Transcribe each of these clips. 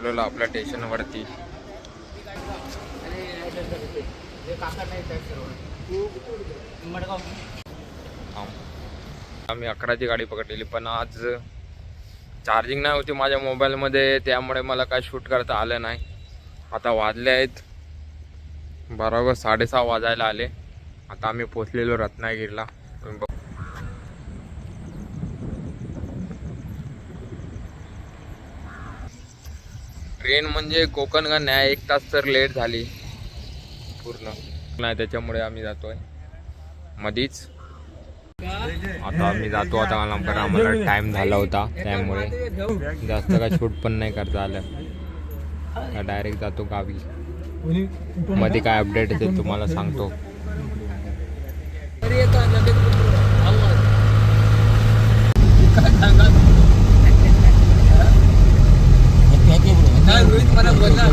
आलेलो आपल्या स्टेशनवरती. आम्ही अकराची गाडी पकडलेली पण आज चार्जिंग नाही होती माझ्या मोबाईलमध्ये त्यामुळे मला काय शूट करता आलं नाही. आता वाजले आहेत. बरोबर साडेसहा वाजायला आले. आता आम्ही पोचलेलो रत्नागिरीला. ट्रेन म्हणजे कोकण का न्याय एक तास तर लेट झाली. पूर्ण. नाही त्याच्यामुळे आम्ही जातोय. मधीच. आता आम्ही जातो आता मला आम्हाला टाइम झाला होता त्यामुळे. जास्त काय शूट पण नाही करता आलं. डायरेक्ट जातो गावी. मध्ये काय अपडेट असेल तुम्हाला सांगतो. नाही मला बोलला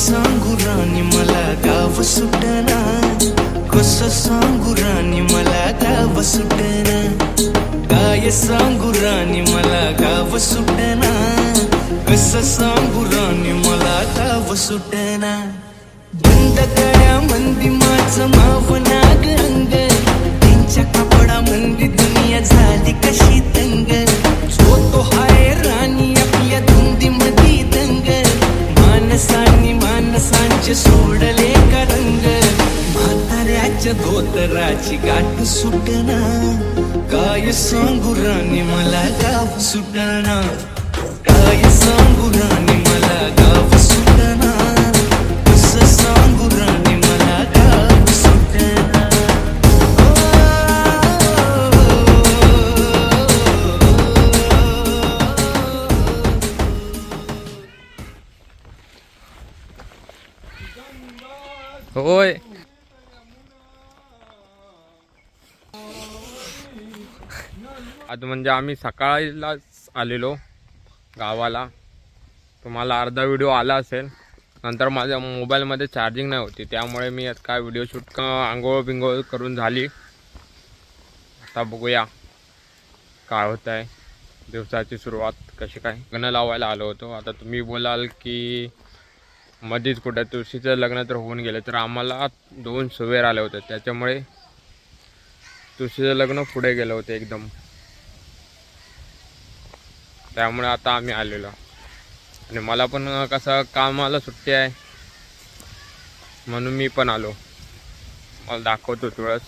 सांगू राणी मला गाव सुटना कस सांगू राणी मला गाव सुटना काय सांगू राणी मला गाव सुटना कस सांगू राणी मला गाव सुटना बंद गळ्या मंदी माझं माव नाग रंग त्यांच्या कपडा मंदी दुनिया झाली कशी तंग. सोडले का रंग? म्हाताऱ्याच्या धोतराची गाठ सुटना. काय सांगू राणी मला गाव सुटना. काय सांगू राणी मला गाव होय आता म्हणजे आम्ही सकाळीलाच आलेलो गावाला. तुम्हाला अर्धा व्हिडिओ आला असेल. नंतर माझ्या मोबाईलमध्ये चार्जिंग नाही होती. त्यामुळे मी आता काय व्हिडिओ शूट आंघोळ बिंघोळ करून झाली. आता बघूया काय होत आहे दिवसाची सुरुवात कशी काय? लग्न लावायला आलो होतो. आता तुम्ही बोलाल की मध्येच कुठं तुळशीचं लग्न तर होऊन गेलं तर आम्हाला दोन सुवेर आले होते. त्याच्यामुळे तुळशीचं लग्न पुढे गेलं होतं एकदम. त्यामुळे आता आम्ही आलेलो. आणि मला पण कसं कामाला सुट्टी आहे म्हणून मी पण आलो. मला दाखवतो तुळस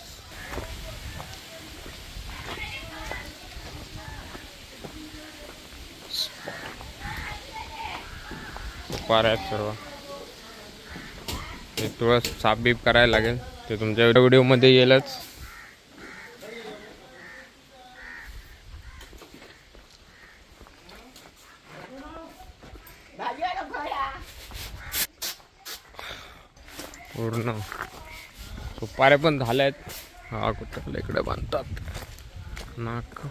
पार आहेत सर्व. ते थोडं साफ बीप करायला लागेल. ते तुमच्या व्हिडिओमध्ये येईलच. पूर्ण. सुपाऱ्या पण झाल्या आहेत हा कुठं इकडे बांधतात. नाक.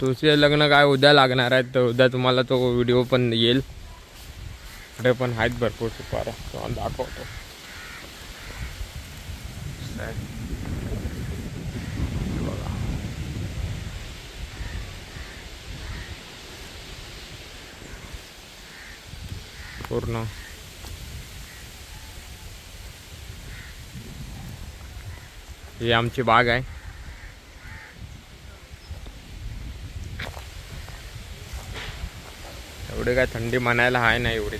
तुळशीचे लग्न काय उद्या लागणार आहे तर उद्या तुम्हाला तो व्हिडिओ पण येईल. इकडे पण आहेत भरपूर सुपारा तुम्हाला दाखवतो. पूर्ण. ही आमची बाग आहे. एवढे काय थंडी म्हणायला आहे नाही एवढी.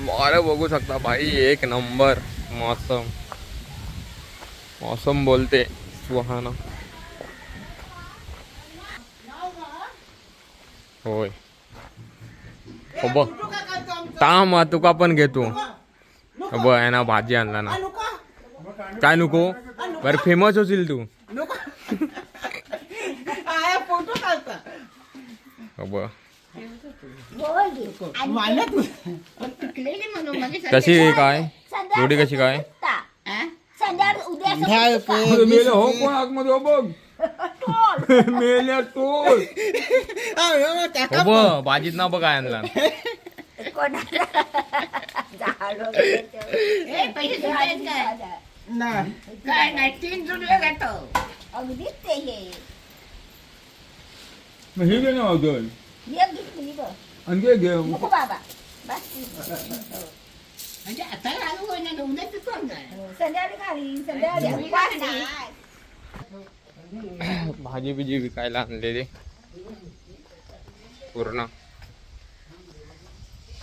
बरं बघू शकता भाई एक नंबर. मौसम. मौसम बोलते सुहाना. होय. हो बघ. ताम तुका पण घेतो. बघ आहे ना भाजी आणला ना. काय नको? बर फेमस होशील तू. हो बघ. तू कशी काय? जोडी कशी काय? मेले हो कोण हो बघ. मेल्या हो बघ. भाजीत ना बघ काय आणला. नाही. तीन जुडवे घेतो. अगदीच ते हे. मग हे ना अजून? एक घेतली ग घे. नको बाबा. बस. म्हणजे आता आलो होय ना उद्या पिकवून जाय संध्याकाळी खाली संध्याकाळी उपास नाही. भाजी बिजी विकायला आणलेली. पूर्ण.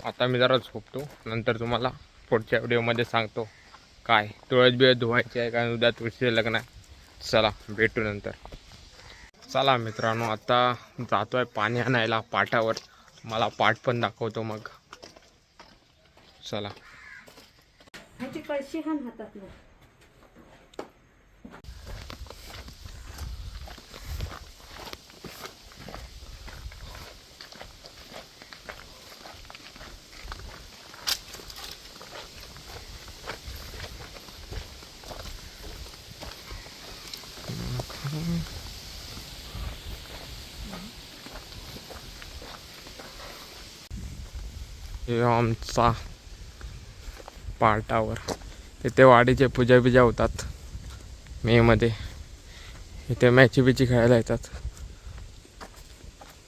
आता मी जरा झोपतो. नंतर तुम्हाला पुढच्या व्हिडिओमध्ये सांगतो. काय? तुळस बिळस धुवायची आहे काय उद्या तुळशीचे लग्न आहे. चला भेटू नंतर. चला मित्रांनो आता आहे पाणी आणायला पाटावर. मला पाट पण दाखवतो मग. चला. कळशी हातात मग. हे आमचा पाटावर इथे वाडीचे पूजा बिजा होतात मेमध्ये इथे मॅची बिची खेळायला येतात.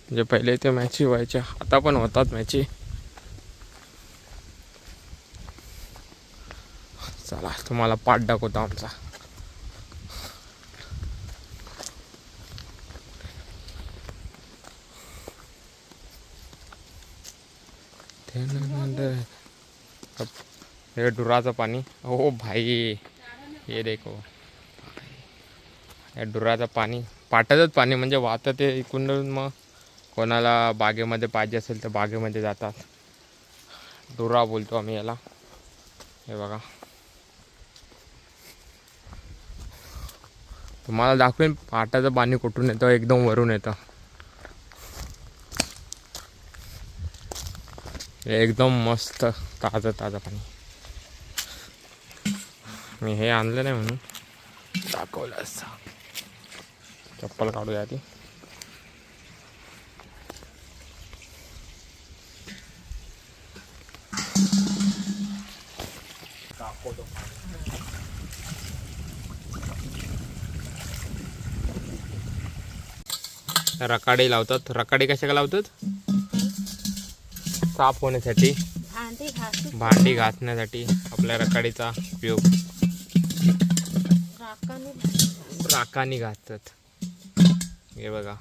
म्हणजे पहिले इथे मॅची व्हायच्या आता पण होतात मॅची. चला तुम्हाला पाठ दाखवतो आमचा. हे डुराचं पाणी. हो भाई हे देखो. हे डुराचं पाणी. पाटाचंच पाणी म्हणजे वाहतं ते इकडून मग. कोणाला बागेमध्ये पाहिजे असेल तर बागेमध्ये जातात. डुरा बोलतो आम्ही याला. हे बघा. तुम्हाला दाखवेन पाटाचं पाणी कुठून येतं? एकदम वरून येतं. एकदम मस्त ताजं ताजं पाणी. मी हे आणलं नाही म्हणून. दाखवलं असं. चप्पल काढूया ती. रकाडे लावतात. रकाडे कशाला लावतात? साफ होण्यासाठी भांडी घासण्यासाठी आपल्या रकाडीचा उपयोग. राखानी घासतात. हे बघा.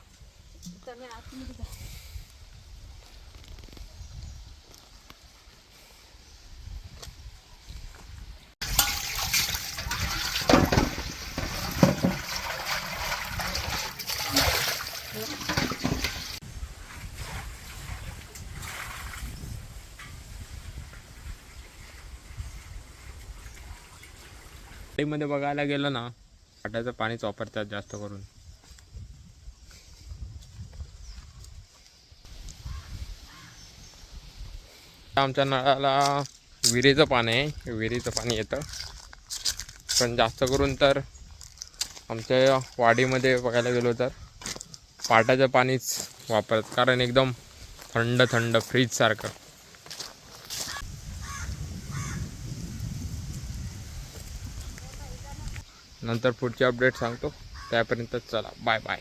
मध्ये बघायला गेलं ना पाट्याचं पाणीच वापरतात जास्त करून. आमच्या नळाला विहिरीचं पाणी आहे विहिरीचं पाणी येतं. पण जास्त करून तर आमच्या वाडीमध्ये बघायला गेलो तर पाटाचं पाणीच वापरतात कारण एकदम थंड थंड फ्रीजसारखं. नंतर पुढचे अपडेट सांगतो. त्यापर्यंत चला. Bye bye